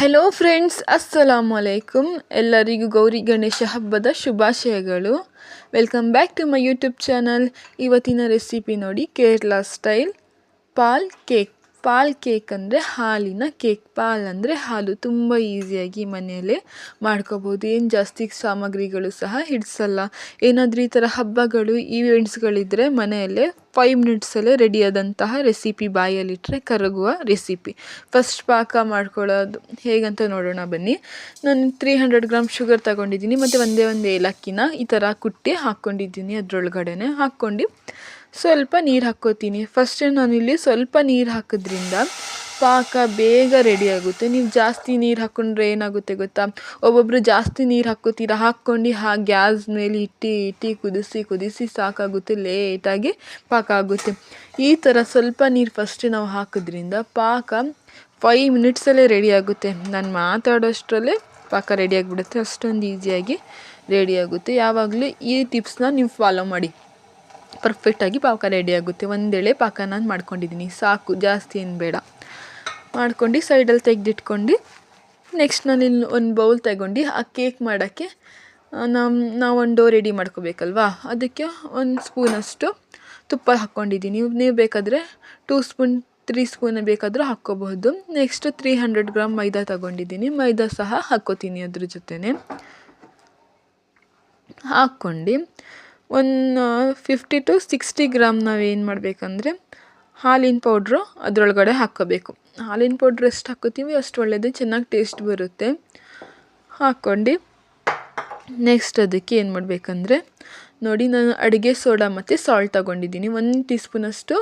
Hello friends ಅಸ್ಸಲಾಮು ಅಲೈಕುಮ್ ಎಲ್ಲರಿಗೂ ಗೌರಿ ಗಣೇಶ ಹಬ್ಬದ ಶುಭಾಶಯಗಳು. Welcome back to my YouTube channel ಇವತ್ತಿನ ರೆಸಿಪಿ ನೋಡಿ Kerala style pal cake. Pal cake ಅಂದರೆ ಹಾಲಿನ ಕೇಕ್. ಪಾಲ್ ಅಂದರೆ ಹಾಲು. ತುಂಬ ಈಸಿಯಾಗಿ ಮನೆಯಲ್ಲೇ ಮಾಡ್ಕೋಬೋದು. ಏನು ಜಾಸ್ತಿ ಸಾಮಗ್ರಿಗಳು ಸಹ ಹಿಡಿಸಲ್ಲ. ಏನಾದರೂ ಈ ಥರ ಹಬ್ಬಗಳು ಈವೆಂಟ್ಸ್ಗಳಿದ್ದರೆ ಮನೆಯಲ್ಲೇ ಫೈವ್ ಮಿನಿಟ್ಸಲ್ಲೇ ರೆಡಿಯಾದಂತಹ ರೆಸಿಪಿ ಬಾಯಲ್ಲಿಟ್ಟರೆ ಕರಗುವ ರೆಸಿಪಿ ಫಸ್ಟ್ ಪಾಕ ಮಾಡ್ಕೊಳ್ಳೋದು ಹೇಗಂತ ನೋಡೋಣ ಬನ್ನಿ. ನಾನು ತ್ರೀ ಹಂಡ್ರೆಡ್ ಗ್ರಾಮ್ ಶುಗರ್ ತಗೊಂಡಿದ್ದೀನಿ, ಮತ್ತು ಒಂದೇ ಒಂದು ಏಲಕ್ಕಿನ ಈ ಥರ ಕುಟ್ಟಿ ಹಾಕ್ಕೊಂಡಿದ್ದೀನಿ ಅದರೊಳಗಡೆನೆ ಹಾಕ್ಕೊಂಡು ಸ್ವಲ್ಪ ನೀರು ಹಾಕ್ಕೋತೀನಿ. ಫಸ್ಟ್ ನಾನಿಲ್ಲಿ ಸ್ವಲ್ಪ ನೀರು ಹಾಕೋದ್ರಿಂದ ಪಾಕ ಬೇಗ ರೆಡಿ ಆಗುತ್ತೆ. ನೀವು ಜಾಸ್ತಿ ನೀರು ಹಾಕ್ಕೊಂಡ್ರೆ ಏನಾಗುತ್ತೆ ಗೊತ್ತಾ? ಒಬ್ಬೊಬ್ಬರು ಜಾಸ್ತಿ ನೀರು ಹಾಕ್ಕೋತೀರ? ಹಾಕ್ಕೊಂಡು ಆ ಗ್ಯಾಸ್ ಮೇಲೆ ಇಟ್ಟು ಇಟ್ಟು, ಕುದಿಸಿ ಕುದಿಸಿ ಸಾಕಾಗುತ್ತೆ ಲೇಟಾಗಿ ಪಾಕ ಆಗುತ್ತೆ ಈ ಥರ ಸ್ವಲ್ಪ ನೀರು ಫಸ್ಟ್ ನಾವು ಹಾಕೋದ್ರಿಂದ ಪಾಕ ಫೈವ್ ಮಿನಿಟ್ಸಲ್ಲೇ ರೆಡಿ ಆಗುತ್ತೆ. ನಾನು ಮಾತಾಡೋಷ್ಟರಲ್ಲೇ ಪಾಕ ರೆಡಿ ಆಗಿಬಿಡುತ್ತೆ. ಅಷ್ಟೊಂದು ಈಸಿಯಾಗಿ ರೆಡಿ ಆಗುತ್ತೆ. ಯಾವಾಗಲೂ ಈ ಟಿಪ್ಸ್ನ ನೀವು ಫಾಲೋ ಮಾಡಿ. ಪರ್ಫೆಕ್ಟಾಗಿ ಪಾಕ ರೆಡಿ ಆಗುತ್ತೆ. ಒಂದೆಳೆ ಪಾಕ ನಾನು ಮಾಡ್ಕೊಂಡಿದ್ದೀನಿ ಸಾಕು, ಜಾಸ್ತಿ ಏನು ಬೇಡ. ಮಾಡ್ಕೊಂಡು ಸೈಡಲ್ಲಿ ತೆಗೆದಿಟ್ಕೊಂಡು ನೆಕ್ಸ್ಟ್ ನಾನು ಇಲ್ಲಿ ಒಂದು ಬೌಲ್ ತಗೊಂಡು ಆ ಕೇಕ್ ಮಾಡೋಕ್ಕೆ ನಮ್ಮ ನಾವೊಂದು ಡೋ ರೆಡಿ ಮಾಡ್ಕೋಬೇಕಲ್ವಾ? ಅದಕ್ಕೆ ಒಂದು ಸ್ಪೂನಷ್ಟು ತುಪ್ಪ ಹಾಕ್ಕೊಂಡಿದ್ದೀನಿ. ನೀವು ನೀವು ಬೇಕಾದರೆ ಟೂ ಸ್ಪೂನ್, ತ್ರೀ ಸ್ಪೂನ್ ಬೇಕಾದರೂ ಹಾಕ್ಕೋಬಹುದು. Next three hundred gram maida ತಗೊಂಡಿದ್ದೀನಿ. ಮೈದಾ ಸಹ ಹಾಕ್ಕೋತೀನಿ ಅದ್ರ ಜೊತೆನೆ. ಹಾಕ್ಕೊಂಡು ಒಂದು ಫಿಫ್ಟಿ ಟು ಸಿಕ್ಸ್ಟಿ ಗ್ರಾಮ್ ನಾವೇನು ಮಾಡಬೇಕಂದ್ರೆ ಹಾಲಿನ ಪೌಡ್ರು ಅದರೊಳಗಡೆ ಹಾಕ್ಕೋಬೇಕು ಹಾಲಿನ ಪೌಡ್ರ್ ಎಷ್ಟು ಹಾಕ್ಕೋತೀವಿ ಅಷ್ಟು ಒಳ್ಳೆಯದು ಚೆನ್ನಾಗಿ ಟೇಸ್ಟ್ ಬರುತ್ತೆ. ಹಾಕ್ಕೊಂಡು ನೆಕ್ಸ್ಟ್ ಅದಕ್ಕೆ ಏನು ಮಾಡಬೇಕಂದ್ರೆ, ನೋಡಿ ನಾನು ಅಡುಗೆ ಸೋಡಾ ಮತ್ತು ಸಾಲ್ಟ್ ತಗೊಂಡಿದ್ದೀನಿ. ಒಂದು ಟೀ ಸ್ಪೂನಷ್ಟು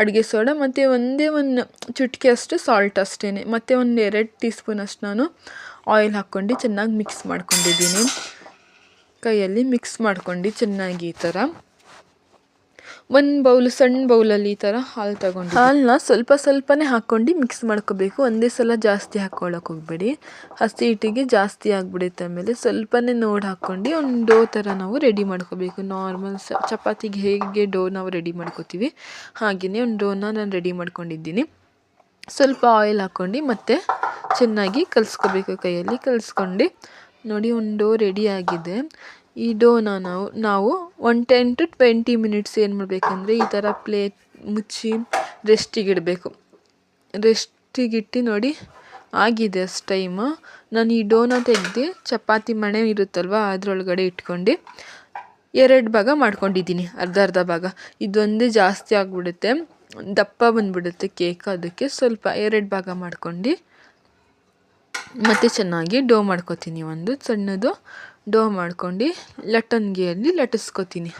ಅಡುಗೆ ಸೋಡಾ ಮತ್ತು ಒಂದೇ ಒಂದು ಚುಟ್ಕಿ ಅಷ್ಟು ಸಾಲ್ಟ್ ಅಷ್ಟೇ ಮತ್ತು ಒಂದು ಎರಡು ಟೀ ಸ್ಪೂನಷ್ಟು ನಾನು ಆಯಿಲ್ ಹಾಕ್ಕೊಂಡು ಚೆನ್ನಾಗಿ ಮಿಕ್ಸ್ ಮಾಡ್ಕೊಂಡಿದ್ದೀನಿ. ಕೈಯಲ್ಲಿ ಮಿಕ್ಸ್ ಮಾಡ್ಕೊಂಡು ಚೆನ್ನಾಗಿ ಈ ಥರ ಒಂದು ಬೌಲ್ ಸಣ್ಣ ಬೌಲಲ್ಲಿ ಈ ಥರ ಹಾಲು ತಗೊಂಡು ಹಾಲನ್ನ ಸ್ವಲ್ಪ ಸ್ವಲ್ಪನೇ ಹಾಕ್ಕೊಂಡು ಮಿಕ್ಸ್ ಮಾಡ್ಕೋಬೇಕು. ಒಂದೇ ಸಲ ಜಾಸ್ತಿ ಹಾಕ್ಕೊಳಕ್ಕೆ ಹೋಗಬೇಡಿ. ಹಸಿ ಹಿಟ್ಟಿಗೆ ಜಾಸ್ತಿ ಆಗಿಬಿಡುತ್ತೆ ಆಮೇಲೆ ಸ್ವಲ್ಪನೇ ನೋಡಿ ಹಾಕ್ಕೊಂಡು ಒಂದು ಡೋ ಥರ ನಾವು ರೆಡಿ ಮಾಡ್ಕೋಬೇಕು. ನಾರ್ಮಲ್ ಚಪಾತಿಗೆ ಹೇಗೆ ಡೋ ನಾವು ರೆಡಿ ಮಾಡ್ಕೋತೀವಿ ಹಾಗೆಯೇ ಒಂದು ಡೋನ ನಾನು ರೆಡಿ ಮಾಡ್ಕೊಂಡಿದ್ದೀನಿ. ಸ್ವಲ್ಪ ಆಯಿಲ್ ಹಾಕ್ಕೊಂಡು ಮತ್ತೆ ಚೆನ್ನಾಗಿ ಕಲಿಸ್ಕೋಬೇಕು ಕೈಯಲ್ಲಿ. ಕಲಿಸ್ಕೊಂಡು ನೋಡಿ, ಒಂದು ಡೋ ರೆಡಿ ಆಗಿದೆ. ಈ ಡೋನ ನಾವು ನಾವು one ten to twenty minutes ಏನು ಮಾಡಬೇಕಂದ್ರೆ ಈ ಥರ ಪ್ಲೇಟ್ ಮುಚ್ಚಿ ರೆಸ್ಟಿಗಿಡಬೇಕು ರೆಸ್ಟಿಗಿಟ್ಟು ನೋಡಿ, ಆಗಿದೆ ಅಷ್ಟು ಟೈಮು ನಾನು ಈ ಡೋನ ತೆಗೆದು ಚಪಾತಿ ಮಣೆ ಇರುತ್ತಲ್ವ, ಅದರೊಳಗಡೆ ಇಟ್ಕೊಂಡು ಎರಡು ಭಾಗ ಮಾಡ್ಕೊಂಡಿದ್ದೀನಿ, ಅರ್ಧ ಅರ್ಧ ಭಾಗ. ಇದೊಂದೇ ಜಾಸ್ತಿ ಆಗಿಬಿಡುತ್ತೆ. ದಪ್ಪ ಬಂದುಬಿಡುತ್ತೆ ಕೇಕ್ ಅದಕ್ಕೆ ಸ್ವಲ್ಪ ಎರಡು ಭಾಗ ಮಾಡ್ಕೊಂಡು ಮತ್ತು ಚೆನ್ನಾಗಿ ಡೋ ಮಾಡ್ಕೊತೀನಿ ಒಂದು ಸಣ್ಣದು. ಡೋ ಮಾಡ್ಕೊಂಡು ಲಟ್ಟಣಿಗೆಯಲ್ಲಿ ಲಟ್ಟಿಸ್ಕೊತೀನಿ.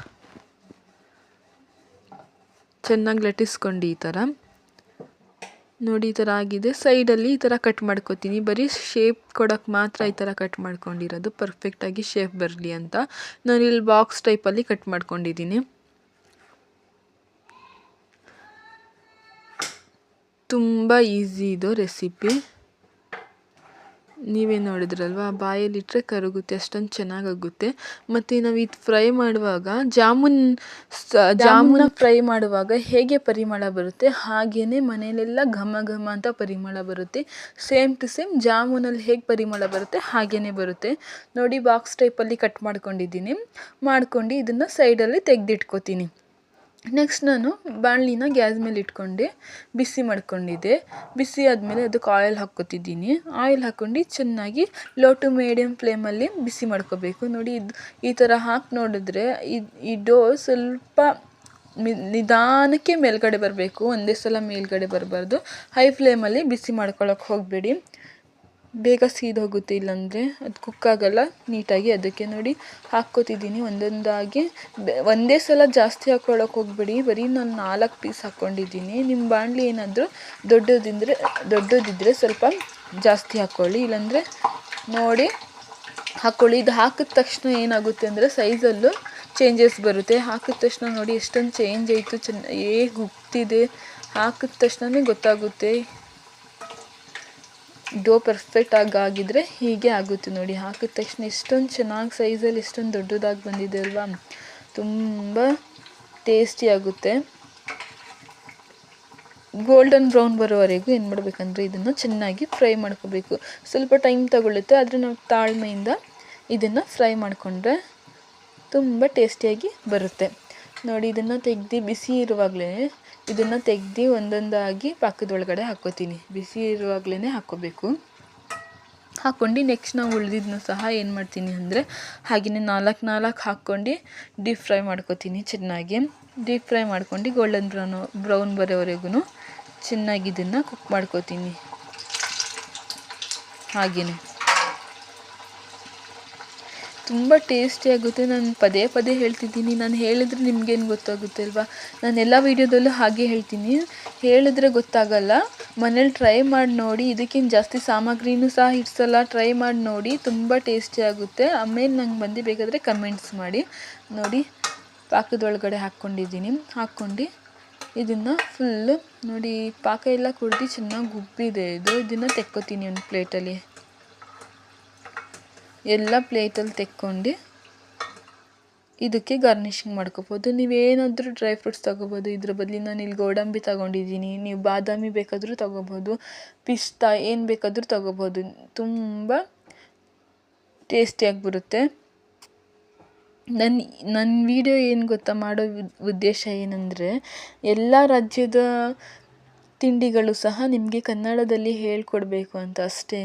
ಚೆನ್ನಾಗಿ ಲಟ್ಟಿಸ್ಕೊಂಡು ಈ ಥರ. ನೋಡಿ, ಈ ಥರ ಆಗಿದೆ. ಸೈಡಲ್ಲಿ ಈ ಥರ ಕಟ್ ಮಾಡ್ಕೊತೀನಿ. ಬರೀ ಶೇಪ್ ಕೊಡೋಕ್ಕೆ ಮಾತ್ರ ಈ ಥರ ಕಟ್ ಮಾಡ್ಕೊಂಡಿರೋದು. ಪರ್ಫೆಕ್ಟಾಗಿ ಶೇಪ್ ಬರಲಿ ಅಂತ. ನಾನು ಇಲ್ಲಿ ಬಾಕ್ಸ್ ಟೈಪಲ್ಲಿ ಕಟ್ ಮಾಡ್ಕೊಂಡಿದ್ದೀನಿ. ತುಂಬ ಈಸಿ ಇದು ರೆಸಿಪಿ. ನೀವೇ ನೋಡಿದ್ರಲ್ವ? ಬಾಯಲ್ಲಿಟ್ಟರೆ ಕರಗುತ್ತೆ ಅಷ್ಟೊಂದು ಚೆನ್ನಾಗಾಗುತ್ತೆ. ಮತ್ತು ನಾವು ಇದು ಫ್ರೈ ಮಾಡುವಾಗ ಜಾಮೂನ್ ಸ ಜಾಮೂನ ಫ್ರೈ ಮಾಡುವಾಗ ಹೇಗೆ ಪರಿಮಳ ಬರುತ್ತೆ? ಹಾಗೆಯೇ ಮನೆಯಲ್ಲೆಲ್ಲ ಘಮ ಘಮ ಅಂತ ಪರಿಮಳ ಬರುತ್ತೆ. ಸೇಮ್ ಟು ಸೇಮ್ ಜಾಮೂನಲ್ಲಿ ಹೇಗೆ ಪರಿಮಳ ಬರುತ್ತೆ? ಹಾಗೆಯೇ ಬರುತ್ತೆ. ನೋಡಿ ಬಾಕ್ಸ್ ಟೈಪಲ್ಲಿ ಕಟ್ ಮಾಡ್ಕೊಂಡಿದ್ದೀನಿ. ಮಾಡ್ಕೊಂಡು ಇದನ್ನು ಸೈಡಲ್ಲಿ ತೆಗೆದಿಟ್ಕೋತೀನಿ. ನೆಕ್ಸ್ಟ್ ನಾನು ಬಾಣಲಿನ ಗ್ಯಾಸ್ ಮೇಲೆ ಇಟ್ಕೊಂಡೆ, ಬಿಸಿ ಮಾಡ್ಕೊಂಡಿದ್ದೆ. ಬಿಸಿ ಆದಮೇಲೆ ಅದಕ್ಕೆ ಆಯಿಲ್ ಹಾಕ್ಕೊತಿದ್ದೀನಿ. ಆಯಿಲ್ ಹಾಕ್ಕೊಂಡು ಚೆನ್ನಾಗಿ ಲೋ ಟು ಮೀಡಿಯಮ್ ಫ್ಲೇಮಲ್ಲಿ ಬಿಸಿ ಮಾಡ್ಕೋಬೇಕು. ನೋಡಿ, ಇದು ಈ ಥರ ಹಾಕಿ ನೋಡಿದ್ರೆ ಈ ಡೋ ಸ್ವಲ್ಪ ನಿಧಾನಕ್ಕೆ ಮೇಲ್ಗಡೆ ಬರಬೇಕು. ಒಂದೇ ಸಲ ಮೇಲ್ಗಡೆ ಬರಬಾರ್ದು. ಹೈ ಫ್ಲೇಮಲ್ಲಿ ಬಿಸಿ ಮಾಡ್ಕೊಳಕ್ಕೆ ಹೋಗಬೇಡಿ. ಬೇಗ ಸೀದೋಗುತ್ತೆ ಇಲ್ಲಾಂದರೆ ಅದು ಕುಕ್ ಆಗೋಲ್ಲ ನೀಟಾಗಿ ಅದಕ್ಕೆ ನೋಡಿ ಹಾಕ್ಕೋತಿದ್ದೀನಿ ಒಂದೊಂದಾಗಿ. ಒಂದೇ ಸಲ ಜಾಸ್ತಿ ಹಾಕ್ಕೊಳ್ಳೋಕೆ ಹೋಗಬೇಡಿ, ಬರೀ ನಾನು ನಾಲ್ಕು ಪೀಸ್ ಹಾಕ್ಕೊಂಡಿದ್ದೀನಿ. ನಿಮ್ಮ ಬಾಣಲಿ ಏನಾದರೂ ದೊಡ್ಡದಿದ್ದರೆ ದೊಡ್ಡದಿದ್ದರೆ ಸ್ವಲ್ಪ ಜಾಸ್ತಿ ಹಾಕ್ಕೊಳ್ಳಿ, ಇಲ್ಲಾಂದರೆ ನೋಡಿ ಹಾಕ್ಕೊಳ್ಳಿ. ಇದು ಹಾಕಿದ ತಕ್ಷಣ ಏನಾಗುತ್ತೆ ಅಂದರೆ ಸೈಜಲ್ಲೂ ಚೇಂಜಸ್ ಬರುತ್ತೆ. ಹಾಕಿದ ತಕ್ಷಣ ನೋಡಿ ಎಷ್ಟೊಂದು ಚೇಂಜ್ ಆಯಿತು, ಚೆನ್ನ ಹೇಗೆ ಉಕ್ತಿದೆ ಹಾಕಿದ ತಕ್ಷಣವೇ ಗೊತ್ತಾಗುತ್ತೆ. ಡೋ ಪರ್ಫೆಕ್ಟಾಗಿ ಆಗಿದ್ರೆ ಹೀಗೆ ಆಗುತ್ತೆ ನೋಡಿ. ಹಾಕಿದ ತಕ್ಷಣ ಇಷ್ಟೊಂದು ಚೆನ್ನಾಗಿ ಸೈಜಲ್ಲಿ ಇಷ್ಟೊಂದು ದೊಡ್ಡದಾಗಿ ಬಂದಿದೆ ಅಲ್ವಾ? ತುಂಬ ಟೇಸ್ಟಿ ಆಗುತ್ತೆ. ಗೋಲ್ಡನ್ ಬ್ರೌನ್ ಬರೋವರೆಗೂ ಏನು ಮಾಡಬೇಕಂದ್ರೆ ಇದನ್ನು ಚೆನ್ನಾಗಿ ಫ್ರೈ ಮಾಡ್ಕೋಬೇಕು. ಸ್ವಲ್ಪ ಟೈಮ್ ತಗೊಳ್ಳುತ್ತೆ ಆದರೆ ನಾವು ತಾಳ್ಮೆಯಿಂದ ಇದನ್ನು ಫ್ರೈ ಮಾಡಿಕೊಂಡ್ರೆ ತುಂಬ ಟೇಸ್ಟಿಯಾಗಿ ಬರುತ್ತೆ. ನೋಡಿ, ಇದನ್ನು ತೆಗ್ದು ಬಿಸಿ ಇರುವಾಗಲೇ ಇದನ್ನು ತೆಗ್ದು ಒಂದೊಂದಾಗಿ ಪಾಕದೊಳಗಡೆ ಹಾಕ್ಕೋತೀನಿ ಬಿಸಿ ಇರುವಾಗಲೇ ಹಾಕ್ಕೋಬೇಕು ಹಾಕ್ಕೊಂಡು ನೆಕ್ಸ್ಟ್ ನಾವು ಉಳಿದಿದ್ದನ್ನು ಸಹ ಏನು ಮಾಡ್ತೀನಿ ಅಂದರೆ ಹಾಗೆಯೇ ನಾಲ್ಕು ನಾಲ್ಕು ಹಾಕ್ಕೊಂಡು ಡೀಪ್ ಫ್ರೈ ಮಾಡ್ಕೊತೀನಿ ಚೆನ್ನಾಗಿ. ಡೀಪ್ ಫ್ರೈ ಮಾಡ್ಕೊಂಡು ಗೋಲ್ಡನ್ ಬ್ರೌನ್ ಬ್ರೌನ್ ಬರೋವರೆಗೂ ಚೆನ್ನಾಗಿ ಇದನ್ನು ಕುಕ್ ಮಾಡ್ಕೋತೀನಿ. ಹಾಗೆಯೇ ತುಂಬ ಟೇಸ್ಟಿಯಾಗುತ್ತೆ ನಾನು ಪದೇ ಪದೇ ಹೇಳ್ತಿದ್ದೀನಿ. ನಾನು ಹೇಳಿದ್ರೆ ನಿಮ್ಗೇನು ಗೊತ್ತಾಗುತ್ತೆ ಅಲ್ವಾ? ನಾನು ಎಲ್ಲ ವೀಡಿಯೋದಲ್ಲೂ ಹಾಗೆ ಹೇಳ್ತೀನಿ. ಹೇಳಿದ್ರೆ ಗೊತ್ತಾಗಲ್ಲ. ಮನೇಲಿ ಟ್ರೈ ಮಾಡಿ ನೋಡಿ. ಇದಕ್ಕಿಂತ ಜಾಸ್ತಿ ಸಾಮಗ್ರಿನೂ ಸಹ ಇಡ್ಸಲ್ಲ. ಟ್ರೈ ಮಾಡಿ ನೋಡಿ. ತುಂಬ ಟೇಸ್ಟಿ ಆಗುತ್ತೆ. ಆಮೇಲೆ ನಂಗೆ ಬಂದು ಬೇಕಾದರೆ ಕಮೆಂಟ್ಸ್ ಮಾಡಿ. ನೋಡಿ, ಪಾಕದೊಳಗಡೆ ಹಾಕ್ಕೊಂಡಿದ್ದೀನಿ. ಹಾಕ್ಕೊಂಡು ಇದನ್ನು ಫುಲ್ಲು ನೋಡಿ, ಪಾಕ ಎಲ್ಲ ಕುಡ್ದು ಚೆನ್ನಾಗಿ ಉಬ್ಬಿದೆ ಇದು. ಇದನ್ನು ತೆಕ್ಕೋತೀನಿ ಒಂದು ಪ್ಲೇಟಲ್ಲಿ ಎಲ್ಲ ಪ್ಲೇಟಲ್ಲಿ ತೆಕ್ಕೊಂಡು ಇದಕ್ಕೆ ಗಾರ್ನಿಷಿಂಗ್ ಮಾಡ್ಕೋಬೋದು. ನೀವೇನಾದರೂ ಡ್ರೈ ಫ್ರೂಟ್ಸ್ ತೊಗೋಬೋದು. ಇದ್ರ ಬದಲು ನಾನು ಇಲ್ಲಿ ಗೋಡಂಬಿ ತೊಗೊಂಡಿದ್ದೀನಿ. ನೀವು ಬಾದಾಮಿ ಬೇಕಾದರೂ ತೊಗೋಬೋದು. ಪಿಸ್ತಾ ಏನು ಬೇಕಾದರೂ ತೊಗೋಬೋದು. ತುಂಬ ಟೇಸ್ಟಿಯಾಗಿ ಬರುತ್ತೆ ನನ್ನ ನನ್ನ ವಿಡಿಯೋ ಏನು ಗೊತ್ತಾ ಮಾಡೋ ಉದ್ದೇಶ ಏನಂದರೆ, ಎಲ್ಲ ರಾಜ್ಯದ ತಿಂಡಿಗಳು ಸಹ ನಿಮಗೆ ಕನ್ನಡದಲ್ಲಿ ಹೇಳ್ಕೊಡ್ಬೇಕು ಅಂತ ಅಷ್ಟೇ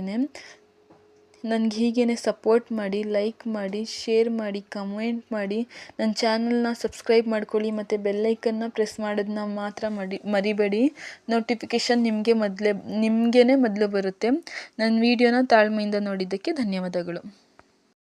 ನನಗೆ ಹೀಗೇ ಸಪೋರ್ಟ್ ಮಾಡಿ ಲೈಕ್ ಮಾಡಿ ಶೇರ್ ಮಾಡಿ ಕಮೆಂಟ್ ಮಾಡಿ ನನ್ನ ಚಾನಲ್ನ ಸಬ್ಸ್ಕ್ರೈಬ್ ಮಾಡ್ಕೊಳ್ಳಿ ಮತ್ತು ಬೆಲ್ಲೈಕನ್ನ ಪ್ರೆಸ್ ಮಾಡೋದನ್ನ ಮಾತ್ರ ಮಾಡಿ, ಮರಿಬೇಡಿ. ನೋಟಿಫಿಕೇಷನ್ ನಿಮಗೆ ಮೊದಲೇ ನಿಮಗೇ ಮೊದಲು ಬರುತ್ತೆ. ನನ್ನ ವೀಡಿಯೋನ ತಾಳ್ಮೆಯಿಂದ ನೋಡಿದ್ದಕ್ಕೆ ಧನ್ಯವಾದಗಳು.